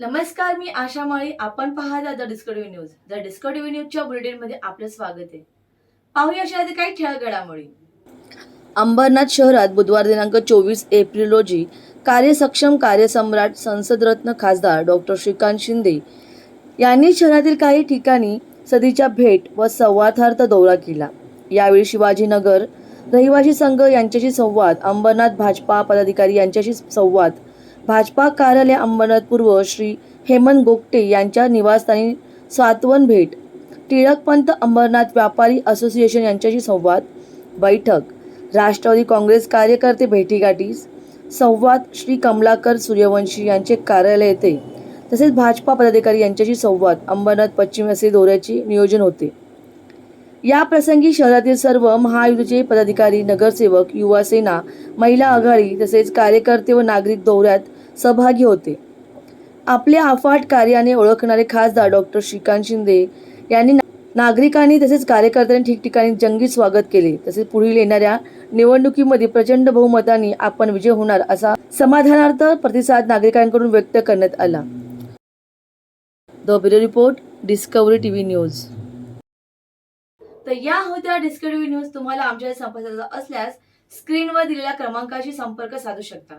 नमस्कार मी आशा माळी. आपण पाहता the discovery news. The discovery न्यूजच्या बुलेटिनमध्ये आपलं स्वागत आहे. पाहूया शहरातील काही ठळक घडामोडी अंबरनाथ शहरात बुधवार दिनांक चोवीस एप्रिल रोजी कार्यसक्षम कार्यसम्राट संसदरत्न खासदार डॉक्टर श्रीकांत शिंदे यांनी शहरातील काही ठिकाणी सदीच्या भेट व संवादार्थ दौरा केला. यावेळी शिवाजीनगर रहिवासी संघ यांच्याशी संवाद अंबरनाथ भाजपा पदाधिकारी यांच्याशी संवाद भाजपा कार्यालय अंबरनाथ पूर्व श्री हेमंत गोगटे यांच्या निवासस्थानी सातवन भेट. टिळकपंत अंबरनाथ व्यापारी असोसिएशन यांच्याशी संवाद बैठक. राष्ट्रवादी काँग्रेस कार्यकर्ते भेटीगाठी संवाद श्री कमलाकर सूर्यवंशी यांचे कार्यालय येथे. तसेच भाजपा पदाधिकारी यांच्याशी संवाद अंबरनाथ पश्चिम असे दौऱ्याचे नियोजन होते. या प्रसंगी शहरातील सर्व महायुतीचे पदाधिकारी नगरसेवक युवा सेना महिला आघाडी तसेच कार्यकर्ते व नागरिक दौऱ्यात सहभागी होते. आपल्या अफाट कार्याने ओळखणारे खासदार डॉक्टर श्रीकांत शिंदे यांनी नागरिकांनी तसेच कार्यकर्त्यांनी ठिकठिकाणी जंगी स्वागत केले. तसेच पुढील येणाऱ्या निवडणुकीमध्ये प्रचंड बहुमताने आपण विजय होणार असा समाधानार्थ प्रतिसाद नागरिकांकडून व्यक्त करण्यात आला. The bureau report discovery TV news. तर या होत्या डिस्कवरी न्यूज तुम्हाला आमच्या संपर्काचा असल्यास स्क्रीनवर दिलेल्या क्रमांकाशी संपर्क साधू शकता.